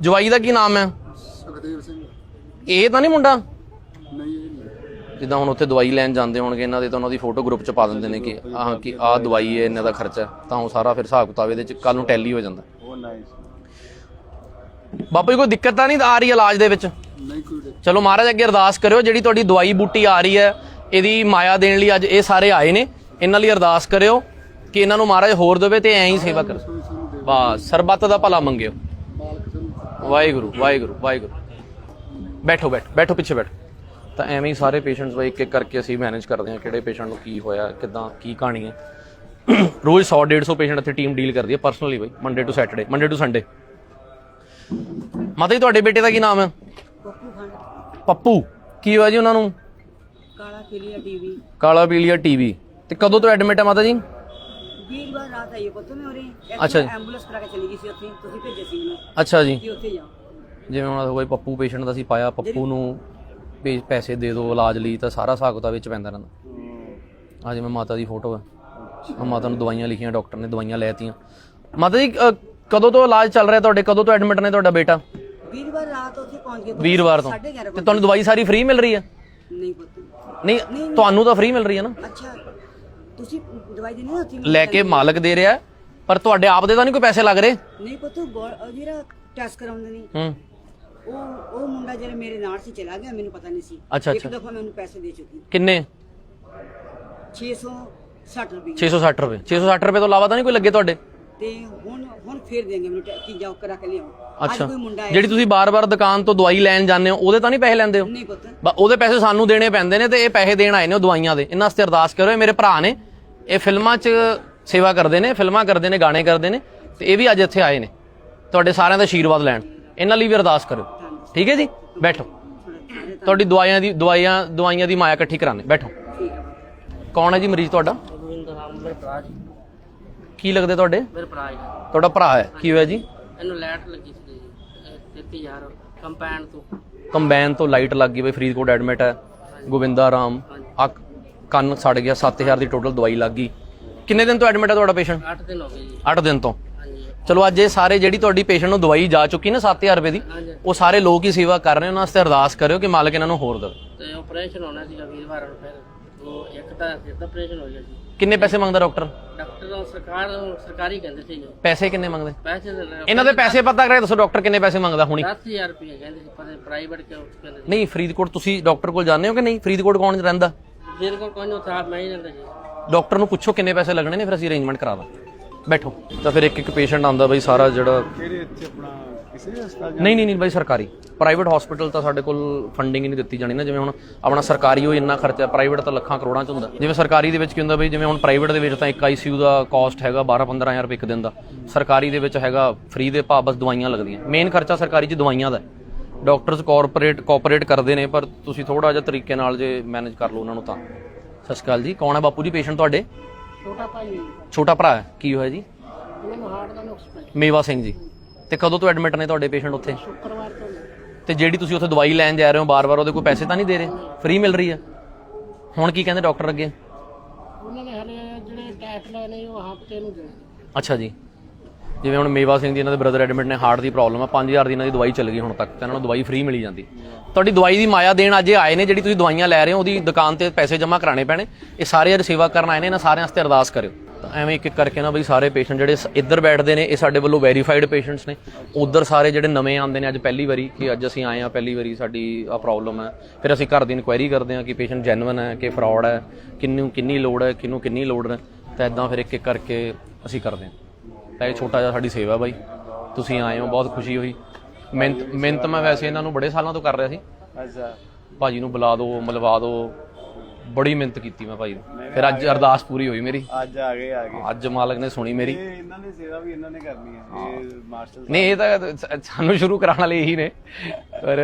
ਜਵਾਈ ਦਾ ਕੀ ਨਾਮ ਹੈ? ਸੁਖਦੇਵ ਸਿੰਘ। ਇਹ ਤਾਂ ਨਹੀਂ ਮੁੰਡਾ? ਜਿੱਦਾਂ ਹੁਣ ਉੱਥੇ ਦਵਾਈ ਲੈਣ ਜਾਂਦੇ ਹੋਣਗੇ ਇਹਨਾਂ ਦੇ ਤਾਂ ਉਹਨਾਂ ਦੀ ਫੋਟੋ ਗਰੁੱਪ 'ਚ ਪਾ ਦਿੰਦੇ ਨੇ ਕਿ ਆਹ ਕਿ ਆਹ ਦਵਾਈ ਹੈ ਇਹਨਾਂ ਦਾ ਖਰਚਾ ਹੈ। ਤਾਂ ਉਹ ਸਾਰਾ ਫਿਰ ਹਿਸਾਬ ਕਿਤਾਬ ਇਹਦੇ 'ਚ ਕੱਲ ਨੂੰ ਟੈਲੀ ਹੋ ਜਾਂਦਾ। ਉਹ ਨਾਈਸ ਬਾਪੂ ਜੀ ਕੋਈ ਦਿੱਕਤ ਤਾਂ ਨਹੀਂ ਆ ਰਹੀ ਇਲਾਜ ਦੇ ਵਿੱਚ? ਨਹੀਂ ਕੋਈ ਦਿੱਕਤ। ਚਲੋ ਮਹਾਰਾਜ ਅੱਗੇ ਅਰਦਾਸ ਕਰਿਓ ਜਿਹੜੀ ਤੁਹਾਡੀ ਦਵਾਈ ਬੂਟੀ ਆ ਰਹੀ ਹੈ ਇਹਦੀ ਮਾਇਆ ਦੇਣ ਲਈ ਅੱਜ ਇਹ ਸਾਰੇ ਆਏ ਨੇ। ਇਹਨਾਂ ਲਈ ਅਰਦਾਸ ਕਰਿਓ ਕਿ ਇਹਨਾਂ ਨੂੰ ਮਹਾਰਾਜ ਹੋਰ ਦੇਵੇ ਤੇ ਐਂ ਹੀ ਸੇਵਾ ਕਰੋ। ਕੋਈ ਸਾਨੂੰ ਦੇ ਬਸ ਸਰਬੱਤ ਦਾ ਭਲਾ ਮੰਗਿਓ। ਮਾਲਕ ਸਾਨੂੰ ਵਾਹਿਗੁਰੂ ਵਾਹਿਗੁਰੂ ਵਾਹਿਗੁਰੂ। ਬੈਠੋ ਬੈਠੋ ਬੈਠੋ ਪਿੱਛੇ ਬੈਠੋ। ਤਾਂ ਐਵੇਂ ਹੀ ਸਾਰੇ ਪੇਸ਼ੈਂਟਸ ਬਾਈ ਇੱਕ ਇੱਕ ਕਰਕੇ ਅਸੀਂ ਮੈਨੇਜ ਕਰਦੇ ਹਾਂ ਕਿਹੜੇ ਪੇਸ਼ੈਂਟ ਨੂੰ ਕੀ ਹੋਇਆ ਕਿਦਾਂ ਕੀ ਕਹਾਣੀ ਹੈ। ਰੋਜ਼ 100 150 ਪੇਸ਼ੈਂਟ ਇੱਥੇ ਟੀਮ ਡੀਲ ਕਰਦੀ ਹੈ personally by Monday to Saturday Monday to Sunday ਮਾਤਾ ਜੀ ਤੁਹਾਡੇ ਬੇਟੇ ਦਾ ਕੀ ਨਾਮ ਹੈ? ਪੱਪੂ। ਖੰਡ ਪੱਪੂ ਕੀ ਹੋਇਆ ਜੀ ਉਹਨਾਂ ਨੂੰ? ਕਾਲਾ ਕਿਲੀਆ ਟੀਵੀ। ਕਾਲਾ ਪੀਲੀਆ ਟੀਵੀ। ਤੇ ਕਦੋਂ ਤੋਂ ਐਡਮਿਟ ਹੈ ਮਾਤਾ ਜੀ? ਵੀਰਵਾਰ ਰਾਤ ਆਈ ਪੁੱਤ ਮੈਂ ਉਰੇ। ਅੱਛਾ ਜੀ। ਐਂਬੂਲੈਂਸ ਕਰਾ ਕੇ ਚਲੀ ਗਈ ਸੀ ਉੱਥੇ। ਤੁਸੀਂ ਭੇਜੇ ਸੀ ਮੈਨੂੰ। ਅੱਛਾ ਜੀ। ਕਿ ਉੱਥੇ ਜਾ ਜਿਵੇਂ ਹੁਣ ਹੋਇਆ ਪੱਪੂ ਪੇਸ਼ੈਂਟ ਦਾ ਸੀ ਪਾਇਆ ਪੱਪੂ ਨੂੰ ਪੇ- ਪੈਸੇ ਦੇ ਦਿਓ ਇਲਾਜ ਲਈ ਤਾਂ ਸਾਰਾ ਕਿਤਾਬ ਵਿੱਚ ਪੈਂਦਾ ਰਹਿੰਦਾ। ਆ ਜਿਵੇਂ ਮਾਤਾ ਦੀ ਫੋਟੋ ਹੈ ਆ ਮਾਤਾ ਨੂੰ ਦਵਾਈਆਂ ਲਿਖੀਆਂ ਡਾਕਟਰ ਨੇ ਦਵਾਈਆਂ ਲੈਤੀਆਂ ਮਾਤਾ ਜੀ ਕਦੋਂ ਤੋਂ ਇਲਾਜ ਚੱਲ ਰਿਹਾ ਤੁਹਾਡੇ? ਕਦੋਂ ਤੋਂ ਐਡਮਿਟ ਨੇ ਤੁਹਾਡਾ ਬੇਟਾ? ਵੀਰਵਾਰ ਰਾਤ ਉੱਥੇ ਪਹੁੰਚ ਗਏ। ਵੀਰਵਾਰ ਤੋਂ। ਤੇ ਤੁਹਾਨੂੰ ਦਵਾਈ ਸਾਰੀ ਫ੍ਰੀ ਮਿਲ ਰਹੀ ਹੈ? ਨਹੀਂ ਪੁੱਤ। ਨਹੀਂ ਤੁਹਾਨੂੰ ਤਾਂ ਫ੍ਰੀ ਮਿਲ ਰਹੀ ਹੈ ਨਾ? ਅੱਛਾ। ਤੁਸੀਂ ਦਵਾਈ ਦੇਣੀ ਉੱਥੇ ਲੈ ਕੇ ਮਾਲਕ ਦੇ ਰਿਹਾ ਪਰ ਤੁਹਾਡੇ ਆਪ ਦੇ ਤਾਂ ਨਹੀਂ ਕੋਈ ਪੈਸੇ ਲੱਗ ਰਹੇ? ਨਹੀਂ ਪੁੱਤ ਜਿਹੜਾ ਟੈਸਟ ਕਰਾਉਂਦੇ ਨੇ। ਹੂੰ। ਉਹ ਉਹ ਮੁੰਡਾ ਜਿਹੜਾ ਮੇਰੇ ਨਾਲ ਸੀ ਚਲਾ ਗਿਆ ਮੈਨੂੰ ਪਤਾ ਨਹੀਂ ਸੀ। ਅੱਛਾ, ਇੱਕ ਅੱਛਾ। ਦਫਾ ਮੈਂ ਉਹਨੂੰ ਪੈਸੇ ਦੇ ਚੁੱਕੀ। ਕਿੰਨੇ? 660 ਰੁਪਏ। 660 ਰੁਪਏ। 660 ਰੁਪਏ ਤੋਂ ਇਲਾਵਾ ਤਾਂ ਨਹੀਂ ਕੋਈ ਲੱਗੇ ਤੁਹਾਡੇ? ਤੇ ਹੁਣ ਹੁਣ ਫੇਰ ਦੇਂਗੇ ਮੈਨੂੰ ਟੈ- ਤੀਜਾ ਉਹ ਕਰਾ ਕੇ ਲਿਆਓ। ਅੱਜ ਅੱਛਾ। ਕੋਈ ਮੁੰਡਾ ਆਇਆ ਜਿਹੜੀ ਤੁਸੀਂ ਬਾਰ-ਬਾਰ ਦੁਕਾਨ ਤੋਂ ਦਵਾਈ ਲੈਣ ਜਾਂਦੇ ਹੋ ਉਹਦੇ ਤਾਂ ਨਹੀਂ ਪੈਸੇ ਲੈਂਦੇ ਹੋ? ਨਹੀਂ ਪੁੱਤ। ਬਾ ਉਹਦੇ ਪੈਸੇ ਸਾਨੂੰ ਦੇਣੇ ਪੈਂਦੇ ਨੇ ਤੇ ਇਹ ਪੈਸੇ ਦੇਣ ਆਏ ਨੇ ਉਹ ਦਵਾਈਆਂ ਦੇ। ਇਹਨਾਂ ਵਾਸਤੇ ਅਰਦਾਸ ਕਰੋ ਇਹ ਮੇਰੇ ਭਰਾ ਨੇ। ਇਹ ਫਿਲਮਾਂ 'ਚ ਸੇਵਾ ਕਰਦੇ ਨੇ ਫਿਲਮਾਂ ਕਰਦੇ ਨੇ ਗਾਣੇ ਕਰਦੇ ਨੇ ਤੇ ਇਹ ਵੀ ਅੱਜ ਇੱਥੇ ਆਏ ਨੇ। ਤੁਹਾਡੇ ਸਾਰਿਆਂ ਦਾ ਆਸ਼ੀਰਵਾਦ ਲੈਣ। ਇਹਨਾਂ ਲਈ ਵੀ ਅਰਦਾਸ ਕਰੋ ਠੀਕ ਹੈ ਜੀ? ਬੈਠੋ। ਤੁਹਾਡੀ ਦਵਾਈਆਂ ਦੀ ਦਵਾਈਆਂ ਦਵਾਈਆਂ ਦੀ ਮਾਇਆ ਇਕੱਠੀ ਕਰਾਣੇ ਬੈਠੋ। ਕੌਣ ਹੈ ਜੀ ਮਰੀਜ਼ ਤੁਹਾਡਾ? ਕੀ ਲੱਗਦੇ ਤੁਹਾਡੇ? ਮੇਰੇ ਭਰਾ ਜੀ। ਤੁਹਾਡਾ ਭਰਾ ਹੈ। ਕੀ ਹੋਇਆ ਜੀ? ਇਹਨੂੰ ਲੈਟ ਲੱਗੀ ਸੀ ਜੀ। 33000 ਕੰਪੈਨ ਤੋਂ। ਕੰਬਾਈਨ ਤੋਂ ਲਾਈਟ ਲੱਗ ਗਈ ਬਈ ਫਰੀਦਕੋਟ ਐਡਮਿਟ ਹੈ। ਗੋਬਿੰਦਾ ਰਾਮ। ਆ ਕੰਨ ਸੜ ਗਿਆ 7000 ਦੀ ਟੋਟਲ ਦਵਾਈ ਲੱਗ ਗਈ। ਕਿੰਨੇ ਦਿਨ ਤੋਂ ਐਡਮਿਟ ਹੈ ਤੁਹਾਡਾ ਪੇਸ਼ੈਂਟ? 8 ਦਿਨ ਹੋ ਗਏ ਜੀ। 8 ਦਿਨ ਤੋਂ। ਚਲੋ ਅੱਜ ਇਹ ਸਾਰੇ ਜਿਹੜੀ ਤੁਹਾਡੀ ਪੇਸ਼ੈਂਟ ਨੂੰ ਦਵਾਈ ਜਾ ਚੁੱਕੀ ਨਾ 7000 ਰੁਪਏ ਦੀ ਹਾਂਜੀ। ਉਹ ਸਾਰੇ ਲੋਕ ਹੀ ਸੇਵਾ ਕਰ ਰਹੇ ਉਹਨਾਂ ਵਾਸਤੇ ਅਰਦਾਸ ਕਰਿਓ ਕਿ ਮਾਲਕ ਇਹਨਾਂ ਨੂੰ ਹੋਰ ਦੇਵੇ। ਤੇ ਆਪਰੇਸ਼ਨ ਹੋਣਾ ਸੀਗਾ ਵੀਰਵਾਰ ਨੂੰ ਫਿਰ ਉਹ ਇੱਕ ਤਾਂ ਫਿਰ ਦਾ ਆਪਰੇਸ਼ਨ ਹੋ ਗਿਆ ਕਿੰਨੇ ਪੈਸੇ ਮੰਗਦਾ ਡਾਕਟਰ ਡਾਕਟਰ ਨੂੰ ਸਰਕਾਰ ਸਰਕਾਰੀ ਕਹਿੰਦੇ ਸੀ ਜੀ। ਪੈਸੇ ਕਿੰਨੇ ਮੰਗਦੇ? ਪੈਸੇ ਦੇ ਲੈ- ਇਹਨਾਂ ਦੇ ਪੈਸੇ ਪਤਾ ਕਰੇ ਦੱਸੋ ਡਾਕਟਰ ਕਿੰਨੇ ਪੈਸੇ ਮੰਗਦਾ ਹੁਣੀ? 10000 ਰੁਪਏ ਕਹਿੰਦੇ ਸੀ ਪਰ ਪ੍ਰਾਈਵੇਟ ਕਿ ਕਹਿੰਦੇ ਸੀ? ਨਹੀਂ ਫਰੀਦਕੋਟ ਤੁਸੀਂ ਡਾਕਟਰ ਕੋਲ ਜਾਂਦੇ ਹੋ ਕਿ ਨਹੀਂ? ਫਰੀਦਕੋਟ ਕੌਣ ਰਹਿੰਦਾ? ਜਿਹਦੇ ਕੋਲ ਕੋਈ ਨਹੀਂ ਸਾਹਿਬ ਮੈਂ ਹੀ ਰਹਿੰਦਾ ਜੀ। ਡਾਕਟਰ ਨੂੰ ਪੁੱਛੋ ਕਿੰਨੇ ਪੈਸੇ ਲੱਗਣੇ ਨੇ ਫਿਰ ਅਸੀਂ ਅਰੇਂਜਮੈਂਟ ਕਰਾ ਦਾਂ ਬੈਠੋ। ਤਾਂ ਫਿਰ ਇੱਕ ਇੱਕ ਪੇਸ਼ੈਂਟ ਆਉਂਦਾ ਬਈ ਸਾਰਾ ਜਿਹੜਾ ਕਿਹੜੇ ਇੱਥੇ ਆਪਣਾ ਕਿਸੇ ਹਸਪਤਾਲ ਨਹੀਂ ਨਹੀਂ ਨਹੀਂ ਬਾਈ ਸਰਕਾਰੀ। ਪ੍ਰਾਈਵੇਟ ਹਸਪੀਟਲ ਤਾਂ ਸਾਡੇ ਕੋਲ ਫੰਡਿੰਗ ਹੀ ਨਹੀਂ ਦਿੱਤੀ ਜਾਣੀ ਨਾ। ਜਿਵੇਂ ਹੁਣ ਆਪਣਾ ਸਰਕਾਰੀ ਉਹ ਇੰਨਾ ਖਰਚਾ ਪ੍ਰਾਈਵੇਟ ਤਾਂ ਲੱਖਾਂ ਕਰੋੜਾਂ ਚ ਹੁੰਦਾ। ਜਿਵੇਂ ਸਰਕਾਰੀ ਦੇ ਵਿੱਚ ਕੀ ਹੁੰਦਾ ਬਈ ਜਿਵੇਂ ਹੁਣ ਪ੍ਰਾਈਵੇਟ ਦੇ ਵਿੱਚ ਤਾਂ ਇੱਕ ਆਈਸੀਯੂ ਦਾ ਕਾਸਟ ਹੈਗਾ 12-15000 ਰੁਪਏ ਇੱਕ ਦਿਨ ਦਾ। ਸਰਕਾਰੀ ਦੇ ਵਿੱਚ ਹੈਗਾ ਫ੍ਰੀ ਦੇ ਭਾਅ ਬਸ ਦਵਾਈਆਂ ਲੱਗਦੀਆਂ। ਮੇਨ ਖਰਚਾ ਸਰਕਾਰੀ 'ਚ ਦਵਾਈਆਂ ਦਾ ਡਾਕਟਰਸ ਕਾਰਪੋਰੇਟ ਕੋਆਪਰੇਟ ਕਰਦੇ ਨੇ ਪਰ ਤੁਸੀਂ ਥੋੜਾ ਜਿਹਾ ਤਰੀਕੇ ਨਾਲ ਜੇ ਮੈਨੇਜ ਕਰ ਲਓ ਉਹਨਾਂ ਨੂੰ ਤਾਂ। ਅਕਾਲ ਜੀ। ਕੌਣ ਹੈ ਬਾਪੂ ਜੀ? ਪੇਸ਼ੈਂਟ ਤੁਹਾਡੇ? ਛੋਟਾ ਭਾਈ ਛੋਟਾ ਭਰਾ ਹੈ। ਕੀ ਹੋਇਆ ਜੀ? ਮੈਨੂੰ ਹਾਰਟ ਦਾ ਨੁਕਸ ਮੇਵਾ ਸਿੰਘ ਜੀ। ਤੇ ਕਦੋਂ ਤੋਂ ਐਡਮਿਟ ਨੇ ਤੁਹਾਡੇ ਪੇਸ਼ੈਂਟ ਉੱਥੇ? ਸ਼ੁੱਕਰਵਾਰ ਤੋਂ ਤੇ ਜਿਹੜੀ ਤੁਸੀਂ ਉੱਥੇ ਦਵਾਈ ਲੈਣ ਜਾ ਰਹੇ ਹੋ ਬਾਰ-ਬਾਰ ਉਹਦੇ ਕੋਈ ਪੈਸੇ ਤਾਂ ਨਹੀਂ ਦੇ ਰਹੇ? ਫ੍ਰੀ ਮਿਲ ਰਹੀ ਹੈ ਹੁਣ ਕੀ ਕਹਿੰਦੇ ਡਾਕਟਰ ਅੱਗੇ? ਉਹਨਾਂ ਨੇ ਹਲੇ ਜਿਹੜੇ ਟੈਸਟ ਲਏ ਨੇ ਉਹ ਹਫ਼ਤੇ ਨੂੰ ਦੇਣੇ ਅੱਛਾ ਜੀ। ਜਿਵੇਂ ਹੁਣ ਮੇਵਾ ਸਿੰਘ ਜੀ ਇਹਨਾਂ ਦੇ ਬ੍ਰਦਰ ਐਡਮਿਟ ਨੇ ਹਾਰਟ ਦੀ ਪ੍ਰੋਬਲਮ ਹੈ 5000 ਦੀ ਇਹਨਾਂ ਦੀ ਦਵਾਈ ਚੱਲ ਗਈ ਹੁਣ ਤੱਕ ਤੇ ਇਹਨਾਂ ਨੂੰ ਦਵਾਈ ਫ੍ਰੀ ਮਿਲੀ ਜਾਂਦੀ। ਤੁਹਾਡੀ ਦਵਾਈ ਦੀ ਮਾਇਆ ਦੇਣ ਅੱਜ ਆਏ ਨੇ, ਜਿਹੜੀ ਤੁਸੀਂ ਦਵਾਈਆਂ ਲੈ ਰਹੇ ਹੋ, ਉਹਦੀ ਦੁਕਾਨ ਤੇ ਪੈਸੇ ਜਮ੍ਹਾਂ ਕਰਾਣੇ ਪੈਣੇ। ਇਹ ਸਾਰੇ ਅੱਜ ਸੇਵਾ ਕਰਨ ਆਏ ਨੇ, ਇਹਨਾਂ ਸਾਰਿਆਂ ਵਾਸਤੇ ਅਰਦਾਸ ਕਰਿਓ। ਤਾਂ ਐਵੇਂ ਇੱਕ ਇੱਕ ਕਰਕੇ ਨਾ ਬਈ ਸਾਰੇ ਪੇਸ਼ੈਂਟ ਜਿਹੜੇ ਇੱਧਰ ਬੈਠਦੇ ਨੇ, ਇਹ ਸਾਡੇ ਵੱਲੋਂ ਵੈਰੀਫਾਈਡ ਪੇਸ਼ੈਂਟਸ ਨੇ। ਉਧਰ ਸਾਰੇ ਜਿਹੜੇ ਨਵੇਂ ਆਉਂਦੇ ਨੇ ਅੱਜ ਪਹਿਲੀ ਵਾਰੀ, ਕਿ ਅੱਜ ਅਸੀਂ ਆਏ ਆ ਪਹਿਲੀ ਵਾਰੀ ਸਾਡੀ ਆ ਪ੍ਰੋਬਲਮ ਹੈ ਫਿਰ ਅਸੀਂ ਘਰ ਦੀ ਇਨਕੁਆਇਰੀ ਕਰਦੇ ਹਾਂ ਕਿ ਪੇਸ਼ੈਂਟ ਜੈਨੂਇਨ ਹੈ, ਕਿ ਫਰਾਡ ਹੈ, ਕਿੰਨੂੰ ਕਿੰਨੀ ਲੋੜ ਹੈ, ਕਿਹਨੂੰ ਕਿੰਨੀ ਲੋੜ ਹੈ। ਤਾਂ ਇਦਾਂ ਫਿਰ ਇੱਕ ਇੱਕ ਕਰਕੇ ਅਸੀਂ ਕਰਦੇ ਹਾਂ। ਤਾਂ ਇਹ ਛੋਟਾ ਜਿਹਾ ਸਾਡੀ ਸੇਵਾ ਬਾਈ। ਤੁਸੀਂ ਆਏ ਹੋ ਬਹੁਤ ਖੁਸ਼ੀ ਹੋਈ। ਮਿਹਨਤ ਮਿਹਨਤ ਮੈਂ ਵੈਸੇ ਇਹਨਾਂ ਨੂੰ ਬੜੇ ਸਾਲਾਂ ਤੋਂ ਕਰ ਰਿਹਾ ਸੀ। ਅੱਛਾ। ਭਾਜੀ ਨੂੰ ਬੁਲਾ ਦਿਓ ਮਿਲਵਾ ਦਿਓ ਬੜੀ ਮਿਹਨਤ ਕੀਤੀ ਮੈਂ ਭਾਈ ਫਿਰ ਅੱਜ ਅਰਦਾਸ ਪੂਰੀ ਹੋਈ ਮੇਰੀ। ਅੱਜ ਆ ਗਏ ਆ ਗਏ। ਅੱਜ ਮਾਲਕ ਨੇ ਸੁਣੀ ਮੇਰੀ। ਇਹ ਇਹਨਾਂ ਨੇ ਸੇਵਾ ਵੀ ਇਹਨਾਂ ਨੇ ਕਰਨੀ ਹੈ। ਇਹ ਮਾਸਟਰ ਨਹੀਂ ਇਹ ਤਾਂ ਸ- ਸਾਨੂੰ ਸ਼ੁਰੂ ਕਰਾਉਣ ਵਾਲੇ ਇਹੀ ਨੇ। ਪਰ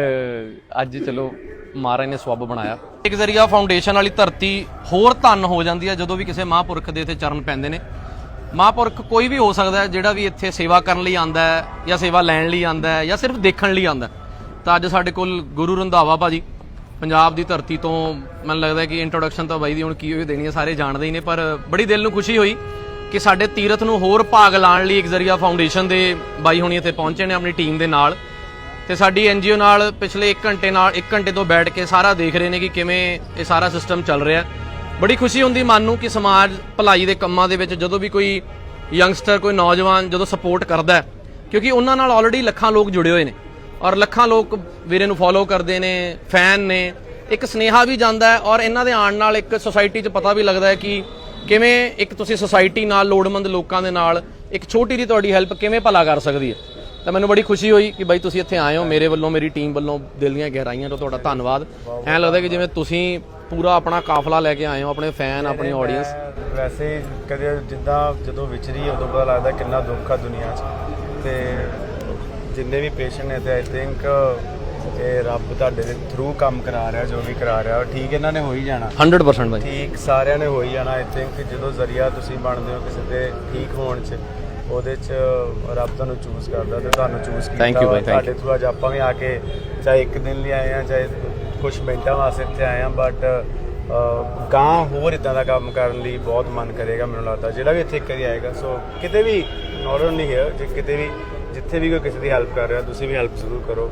ਅੱਜ ਚਲੋ ਮਹਾਰਾਜ ਨੇ ਸਵੱਬ ਬਣਾਇਆ। ਇੱਕ ਜ਼ਰੀਆ ਫਾਊਂਡੇਸ਼ਨ ਵਾਲੀ ਧਰਤੀ ਹੋਰ ਧਨ ਹੋ ਜਾਂਦੀ ਹੈ ਜਦੋਂ ਵੀ ਕਿਸੇ ਮਹਾਂਪੁਰਖ ਦੇ ਇੱਥੇ ਚਰਨ ਪੈਂਦੇ ਨੇ। ਮਹਾਂਪੁਰਖ ਕੋਈ ਵੀ ਹੋ ਸਕਦਾ ਹੈ, ਜਿਹੜਾ ਵੀ ਇੱਥੇ ਸੇਵਾ ਕਰਨ ਲਈ ਆਂਦਾ ਹੈ ਜਾਂ ਸੇਵਾ ਲੈਣ ਲਈ ਆਂਦਾ ਹੈ ਜਾਂ ਸਿਰਫ ਦੇਖਣ ਲਈ ਆਂਦਾ ਤਾਂ ਅੱਜ ਸਾਡੇ ਕੋਲ ਗੁਰੂ ਰੰਧਾਵਾ ਭਾਜੀ, ਪੰਜਾਬ ਦੀ ਧਰਤੀ ਤੋਂ ਮੈਨੂੰ ਲੱਗਦਾ ਕਿ ਇੰਟਰੋਡਕਸ਼ਨ ਤਾਂ ਬਾਈ ਦੀ ਹੁਣ ਕੀ ਹੋਈ ਦੇਣੀ ਹੈ, ਸਾਰੇ ਜਾਣਦੇ ਹੀ ਨੇ, ਪਰ ਬੜੀ ਦਿਲ ਨੂੰ ਖੁਸ਼ੀ ਹੋਈ ਕਿ ਸਾਡੇ ਤੀਰਥ ਨੂੰ ਹੋਰ ਭਾਗ ਲਾਉਣ ਲਈ ਇੱਕ ਜ਼ਰੀਆ ਫਾਊਂਡੇਸ਼ਨ ਦੇ ਬਾਈ ਹੁਣੀ ਇੱਥੇ ਪਹੁੰਚੇ ਨੇ, ਆਪਣੀ ਟੀਮ ਦੇ ਨਾਲ ਤੇ ਸਾਡੀ ਐਨਜੀਓ ਨਾਲ ਪਿਛਲੇ 1 ਘੰਟੇ ਨਾਲ 1 ਘੰਟੇ ਤੋਂ ਬੈਠ ਕੇ ਸਾਰਾ ਦੇਖ ਰਹੇ ਨੇ ਕਿ ਕਿਵੇਂ ਇਹ ਸਾਰਾ ਸਿਸਟਮ ਚੱਲ ਰਿਹਾ ਹੈ। ਬੜੀ ਖੁਸ਼ੀ ਹੁੰਦੀ ਮਨ ਨੂੰ ਕਿ ਸਮਾਜ ਭਲਾਈ ਦੇ ਕੰਮਾਂ ਦੇ ਵਿੱਚ ਜਦੋਂ ਵੀ ਕੋਈ ਯੰਗਸਟਰ ਕੋਈ ਨੌਜਵਾਨ ਜਦੋਂ ਸਪੋਰਟ ਕਰਦਾ ਹੈ, ਕਿਉਂਕਿ ਉਹਨਾਂ ਨਾਲ ਆਲਰੇਡੀ ਲੱਖਾਂ ਲੋਕ ਜੁੜੇ ਹੋਏ ਨੇ ਔਰ ਲੱਖਾਂ ਲੋਕ ਵੀਰੇ ਨੂੰ ਫੋਲੋ ਕਰਦੇ ਨੇ ਫੈਨ ਨੇ, ਇੱਕ ਸਨੇਹਾ ਵੀ ਜਾਂਦਾ ਹੈ ਔਰ ਇਹਨਾਂ ਦੇ ਆਉਣ ਨਾਲ ਇੱਕ ਸੋਸਾਇਟੀ 'ਚ ਪਤਾ ਵੀ ਲੱਗਦਾ ਹੈ ਕਿ ਕਿਵੇਂ ਇੱਕ ਤੁਸੀਂ ਸੋਸਾਇਟੀ ਨਾਲ ਲੋੜਵੰਦ ਲੋਕਾਂ ਦੇ ਨਾਲ ਇੱਕ ਛੋਟੀ ਜਿਹੀ ਤੁਹਾਡੀ ਹੈਲਪ ਕਿਵੇਂ ਭਲਾ ਕਰ ਸਕਦੀ ਹੈ। ਤਾਂ ਮੈਨੂੰ ਬੜੀ ਖੁਸ਼ੀ ਹੋਈ ਕਿ ਬਾਈ ਤੁਸੀਂ ਇੱਥੇ ਆਏ ਹੋ, ਮੇਰੇ ਵੱਲੋਂ, ਮੇਰੀ ਟੀਮ ਵੱਲੋਂ ਦਿਲ ਦੀਆਂ ਗਹਿਰਾਈਆਂ ਤੋਂ ਤੁਹਾਡਾ ਧੰਨਵਾਦ। ਐਂ ਲੱਗਦਾ ਕਿ ਜਿਵੇਂ ਤੁਸੀਂ ਪੂਰਾ ਆਪਣਾ ਕਾਫਲਾ ਲੈ ਕੇ ਆਏ ਹੋ ਆਪਣੇ ਫੈਨ ਆਪਣੀ ਆਡੀਅנס ਵੈਸੇ ਹੀ ਕਦੇ ਜਿੱਦਾਂ ਜਦੋਂ ਵਿਚਰੀ ਉਦੋਂ ਪਤਾ ਲੱਗਦਾ ਕਿੰਨਾ ਦੁੱਖ ਆ ਦੁਨੀਆ 'ਚ। ਤੇ ਜਿੰਨੇ ਵੀ ਪੇਸ਼ੈਂਟ ਨੇ ਤੇ ਆਈ ਥਿੰਕ ਇਹ ਰੱਬ ਤੁਹਾਡੇ ਦੇ ਥਰੂ ਕੰਮ ਕਰਾ ਰਿਹਾ ਜੋ ਵੀ ਕਰਾ ਰਿਹਾ ਠੀਕ ਇਹਨਾਂ ਨੇ ਹੋ ਹੀ ਜਾਣਾ। 100% ਬਾਈ। ਠੀਕ ਸਾਰਿਆਂ ਨੇ ਹੋ ਹੀ ਜਾਣਾ ਆਈ ਥਿੰਕ ਜਦੋਂ ਜ਼ਰੀਆ ਤੁਸੀਂ ਬਣਦੇ ਹੋ ਕਿਸੇ ਦੇ ਠੀਕ ਹੋਣ 'ਚ ਉਹਦੇ 'ਚ ਰੱਬ ਤੁਹਾਨੂੰ ਚੂਜ਼ ਕਰਦਾ ਤੇ ਤੁਹਾਨੂੰ ਚੂਜ਼ ਕੀਤਾ Thank you ਬਾਈ, thank ਤੁਹਾਡੇ ਥਰੂ ਅੱਜ ਆਪਾਂ ਵੀ ਆ ਕੇ ਚਾਹੇ ਇੱਕ ਦਿਨ ਲਈ ਆਏ ਆ ਚਾਹੇ ਕੁਝ ਮਿੰਟਾਂ ਵਾਸਤੇ ਇੱਥੇ ਆਏ ਆ ਬਟ ਗਾਂ ਹੋਰ ਇਦਾਂ ਦਾ ਕੰਮ ਕਰਨ ਲਈ ਬਹੁਤ ਮਨ ਕਰੇਗਾ ਮੈਨੂੰ ਲੱਗਦਾ, ਜਿਹੜਾ ਵੀ ਇੱਥੇ ਇੱਕ ਵਾਰੀ ਆਏਗਾ ਸੋ ਕਿਤੇ ਵੀ ਨਾਟ ਓਨਲੀ ਹੇਅਰ ਜੇ ਕਿਤੇ ਵੀ, ਜਿੱਥੇ ਵੀ ਕੋਈ ਕਿਸੇ ਦੀ ਹੈਲਪ ਕਰ ਰਿਹਾ, ਤੁਸੀਂ ਵੀ ਹੈਲਪ ਜ਼ਰੂਰ ਕਰੋ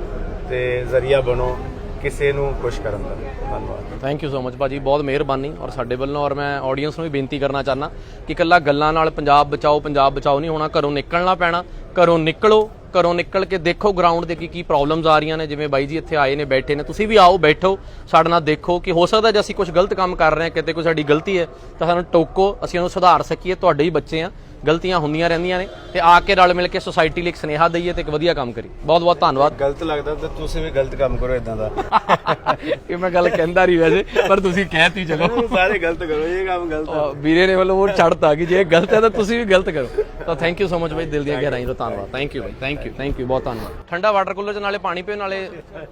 ਤੇ ਜ਼ਰੀਆ ਬਣੋ ਕਿਸੇ ਨੂੰ ਖੁਸ਼ ਕਰਨ ਦਾ। ਧੰਨਵਾਦ। ਥੈਂਕ ਯੂ ਸੋ ਮਚ ਭਾਜੀ, ਬਹੁਤ ਮਿਹਰਬਾਨੀ ਔਰ ਸਾਡੇ ਵੱਲੋਂ, ਔਰ ਮੈਂ ਆਡੀਅנס ਨੂੰ ਵੀ ਬੇਨਤੀ ਕਰਨਾ ਚਾਹਨਾ ਕਿ ਇਕੱਲਾ ਗੱਲਾਂ ਨਾਲ ਪੰਜਾਬ ਬਚਾਓ ਪੰਜਾਬ ਬਚਾਓ ਨਹੀਂ ਹੋਣਾ, ਘਰੋਂ ਨਿਕਲਣਾ ਪੈਣਾ, ਘਰੋਂ ਨਿਕਲੋ ਘਰੋਂ ਨਿਕਲ ਕੇ ਦੇਖੋ ਗਰਾਊਂਡ ਦੇ ਕੀ ਕੀ ਪ੍ਰੋਬਲਮਸ ਆ ਰਹੀਆਂ ਨੇ, ਜਿਵੇਂ ਬਾਈ ਜੀ ਇੱਥੇ ਆਏ ਨੇ, ਬੈਠੇ ਨੇ। ਤੁਸੀਂ ਵੀ ਆਓ, ਬੈਠੋ, ਸਾਡੇ ਨਾਲ ਦੇਖੋ ਕਿ ਹੋ ਸਕਦਾ ਜੇ ਅਸੀਂ ਕੁਝ ਗਲਤ ਕੰਮ ਕਰ ਰਹੇ ਹਾਂ, ਕਿਤੇ ਕੋਈ ਸਾਡੀ ਗਲਤੀ ਹੈ, ਤਾਂ ਸਾਨੂੰ ਟੋਕੋ, ਅਸੀਂ ਉਹਨੂੰ ਸੁਧਾਰ ਸਕੀਏ, ਤੁਹਾਡੇ ਹੀ ਬੱਚੇ ਆ ਗਲਤੀਆਂ ਹੁੰਦੀਆਂ ਰਹਿੰਦੀਆਂ ਨੇ ਤੇ ਆ ਕੇ ਰਲ ਮਿਲ ਕੇ ਸੁਸਾਇਟੀ ਲਈ ਇੱਕ ਸੁਨੇਹਾ ਦਈਏ ਤੇ ਇੱਕ ਵਧੀਆ ਕੰਮ ਕਰੀ ਬਹੁਤ ਬਹੁਤ ਧੰਨਵਾਦ। ਗਲਤ ਲੱਗਦਾ ਤਾਂ ਤੁਸੀਂ ਵੀ ਗਲਤ ਕੰਮ ਕਰੋ ਇਦਾਂ ਦਾ। ਇਹ ਮੈਂ ਗੱਲ ਕਹਿੰਦਾ ਨਹੀਂ ਵੈਸੇ ਪਰ ਤੁਸੀਂ ਕਹਿਤੀ ਚਲੋ। ਸਾਰੇ ਗਲਤ ਕਰੋ ਇਹ ਕੰਮ ਗਲਤ ਆ। ਅਹ ਵੀਰੇ ਨੇ ਵੱਲੋਂ ਉਹ ਛੱਡਤਾ ਕਿ ਜੇ ਗਲਤ ਹੈ ਤਾਂ ਤੁਸੀਂ ਵੀ ਗਲਤ ਕਰੋ। ਤਾਂ ਥੈਂਕ ਯੂ ਸੋ ਮਚ ਬਾਈ ਦਿਲ ਦੀਆਂ ਗਹਿਰਾਈਆਂ ਤੋਂ ਧੰਨਵਾਦ। ਥੈਂਕ ਯੂ ਬਾਈ ਥੈਂਕ ਯੂ ਥੈਂਕ ਯੂ ਬਹੁਤ ਧੰਨਵਾਦ। ਠੰਡਾ ਵਾਟਰ ਕੂਲਰ ਚ ਨਾਲੇ ਪਾਣੀ ਪੀਓ ਨਾਲੇ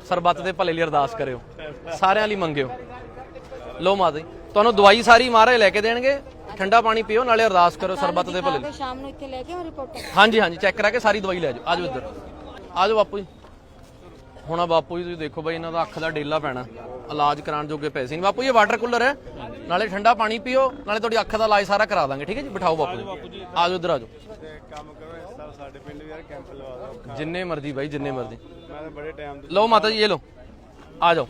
ਸਰਬੱਤ ਦੇ ਭਲੇ ਲਈ ਅਰਦਾਸ ਕਰਿਓ। ਸਾਰਿਆਂ ਲਈ ਮੰਗਿਓ। ਲੋ ਮਾਤਾ ਤੁਹਾਨੂੰ ਦਵਾਈ ਸਾਰੀ ਮਹਾਰਾਜ ਲੈ ਕੇ ਦੇਣਗੇ। ਠੰਡਾ ਪਾਣੀ ਪੀਓ ਨਾਲੇ ਅਰਦਾਸ ਕਰੋ ਸਰਬੱਤ ਦੇ ਭਲੇ। ਲਈ ਸ਼ਾਮ ਨੂੰ ਇੱਥੇ ਲੈ ਕੇ ਰਿਪੋਰਟ ਹਾਂਜੀ ਹਾਂਜੀ ਚੈੱਕ ਕਰਾ ਕੇ ਸਾਰੀ ਦਵਾਈ ਲੈ ਜਾਓ। ਆਜੋ ਇੱਧਰ। ਆਜੋ ਬਾਪੂ ਜੀ। ਹੁਣ ਆ ਬਾਪੂ ਜੀ ਤੁਸੀਂ ਦੇਖੋ ਬਾਈ ਇਹਨਾਂ ਦਾ ਅੱਖ ਦਾ ਡੇਲਾ ਪੈਣਾ। ਇਲਾਜ ਕਰਾਉਣ ਜੋਗੇ ਪੈਸੇ ਨਹੀਂ। ਬਾਪੂ ਜੀ ਵਾਟਰ ਕੂਲਰ ਹੈ। ਨਾਲੇ ਠੰਡਾ ਪਾਣੀ ਪੀਓ ਨਾਲੇ ਤੁਹਾਡੀ ਅੱਖ ਦਾ ਇਲਾਜ ਸਾਰਾ ਕਰਾ ਦਾਂਗੇ। ਠੀਕ ਹੈ ਜੀ? ਬਿਠਾਓ ਬਾਪੂ ਜੀ। ਆਜੋ ਇੱਧਰ ਆਜੋ ਕੰਮ ਕਰੋ ਇਸ ਸਾਲ ਸਾਡੇ ਪਿੰਡ ਵੀ ਯਾਰ ਕੈਂਪ ਲਵਾ ਦਿਓ ਜਿੰਨੇ ਮਰਜ਼ੀ ਬਾਈ ਜਿੰਨੇ ਮਰਜ਼ੀ। ਮੈਂ ਤਾਂ ਬੜੇ ਟਾਈਮ ਤੋਂ ਲਓ ਮਾਤਾ ਜੀ ਇਹ ਲਓ। ਆ ਜਾਓ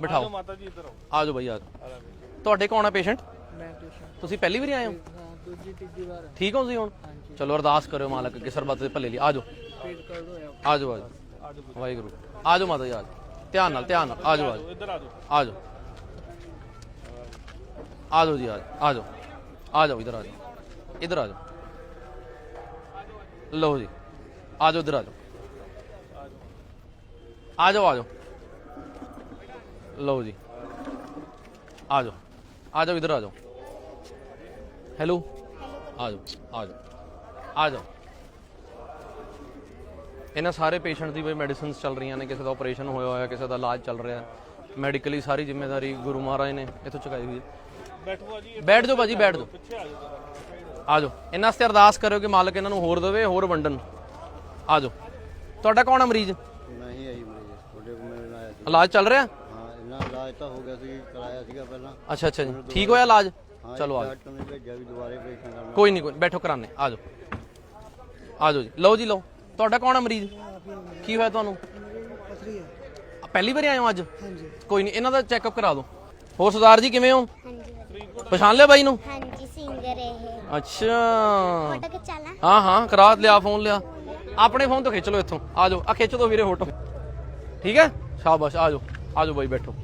ਬਿਠਾਓ ਮਾਤਾ ਜੀ ਇੱਧਰ ਆ ਜਾਓ ਬਾਈ ਆ ਜਾਓ ਤੁਹਾਡੇ ਕੌਣ ਆ ਪੇਸ਼ੈਂਟ ਤੁਸੀਂ ਪਹਿਲੀ ਵਾਰੀ ਆਏ ਹੋ ਦੂਜੀ ਤੀਜੀ ਵਾਰ ਠੀਕ ਹੋ ਤੁਸੀਂ ਹੁਣ ਚਲੋ ਅਰਦਾਸ ਕਰਿਓ ਮਾਲਕ ਅੱਗੇ ਸਰਬੱਤ ਦੇ ਭਲੇ ਲਈ ਆ ਜਾਓ ਪੇਟ ਕਰਦ ਹੋਇਆ ਆ ਜਾਓ ਆ ਜਾਓ ਵਾਹਿਗੁਰੂ ਆ ਜਾਓ ਮਾਤਾ ਜੀ ਆ ਜਾਓ ਧਿਆਨ ਨਾਲ ਧਿਆਨ ਨਾਲ ਆ ਜਾਓ ਆ ਜਾਓ ਇੱਧਰ ਆ ਜਾਓ ਆ ਜਾਓ ਆ ਜਾਓ ਜੀ ਆ ਜਾਓ ਆ ਜਾਓ ਆ ਜਾਓ ਇੱਧਰ ਆ ਜਾਓ ਇੱਧਰ ਆ ਜਾਓ ਲਓ ਜੀ ਆ ਜਾਓ ਇੱਧਰ ਆ ਜਾਓ ਆ ਜਾਓ ਆ ਜਾਓ ਲਓ ਜੀ ਆ ਜਾਓ ਆ ਜਾਓ ਇੱਧਰ ਆ ਜਾਓ ਹੈਲੋ ਆ ਜਾਓ ਆ ਜਾਓ ਆ ਜਾਓ ਇਹਨਾਂ ਸਾਰੇ ਪੇਸ਼ੈਂਟ ਦੀ ਬਈ ਮੈਡੀਸਿਨਸ ਚੱਲ ਰਹੀਆਂ ਨੇ ਕਿਸੇ ਦਾ ਆਪਰੇਸ਼ਨ ਹੋਇਆ ਹੋਇਆ ਕਿਸੇ ਦਾ ਇਲਾਜ ਚੱਲ ਰਿਹਾ। ਮੈਡੀਕਲੀ ਸਾਰੀ ਜ਼ਿੰਮੇਵਾਰੀ ਗੁਰੂ ਮਹਾਰਾਜ ਨੇ ਇੱਥੋਂ ਚੁਕਾਈ ਹੋਈ ਹੈ। ਬੈਠੋ ਜੀ ਬੈਠ ਜਾਓ ਭਾਜੀ ਬੈਠ ਜਾਓ। ਆ ਜਾਓ। ਇਹਨਾਂ ਵਾਸਤੇ ਅਰਦਾਸ ਕਰਿਓ ਕਿ ਮਾਲਕ ਇਹਨਾਂ ਨੂੰ ਹੋਰ ਦੇਵੇ ਹੋਰ ਵੰਡਣ। ਆ ਜਾਓ ਤੁਹਾਡਾ ਕੌਣ ਹੈ ਮਰੀਜ਼? ਨਹੀਂ ਆਈ ਮਰੀਜ਼ ਤੁਹਾਡੇ ਕੋਲ ਮੇਰੇ ਨਾਲ ਆਇਆ ਸੀ। ਇਲਾਜ ਚੱਲ ਰਿਹਾ? ਹਾਂ ਇਹਨਾਂ ਇਲਾਜ ਤਾਂ ਹੋ ਗਿਆ ਸੀ ਕਰਾਇਆ ਸੀਗਾ ਪਹਿਲਾਂ। ਅੱਛਾ ਅੱਛਾ ਜੀ। ਠੀਕ ਹੋਇਆ ਇਲਾਜ? ਹਾਂ ਚਲੋ ਆ ਜਾਓ। ਡਾਕਟਰ ਨੇ ਭੇਜਿਆ ਵੀ ਦੁਬਾਰੇ ਆਪਰੇਸ਼ਨ ਕਰਨਾ। ਕੋਈ ਨਹੀਂ ਕੋਈ ਨੀ, ਬੈਠੋ ਕਰਾਨੇ ਆ। ਜਾਓ। ਆ ਜਾਓ ਜੀ। ਲਓ ਜੀ ਲਓ। ਤੁਹਾਡਾ ਕੌਣ ਹੈ ਮਰੀਜ਼? ਕੀ ਹੋਇਆ ਤੁਹਾਨੂੰ? ਪਥਰੀ ਹੈ ਆ, ਪਹਿਲੀ ਵਾਰੀ ਆਏ ਹੋ ਅੱਜ? ਹਾਂਜੀ। ਕੋਈ ਨਹੀਂ ਇਹਨਾਂ ਦਾ ਚੈੱਕਅਪ ਕਰਾ ਦਿਓ। ਹੋਰ ਸਰਦਾਰ ਜੀ ਕਿਵੇਂ ਹੋ? ਹਾਂਜੀ। ਪਛਾਣ ਲਿਆ ਬਾਈ ਨੂੰ? ਹਾਂਜੀ ਸਿੰਗਰ ਇਹ। ਅੱਛਾ। ਫੋਟੋ ਹਾਂ ਹਾਂ ਕਰਾ ਲਿਆ ਫੋਨ ਲਿਆ। ਆਪਣੇ ਫੋਨ ਤੋਂ ਖਿੱਚ ਲਓ ਇੱਥੋਂ। ਆ ਜਾਓ। ਆ ਖਿੱਚ ਦੋ ਵੀਰੇ ਫੋਟੋ। ਠੀਕ ਹੈ? ਸ਼ਾਬਾਸ਼ ਆ ਜਾਓ। ਆ ਜਾਓ ਬਾਈ ਬੈਠੋ।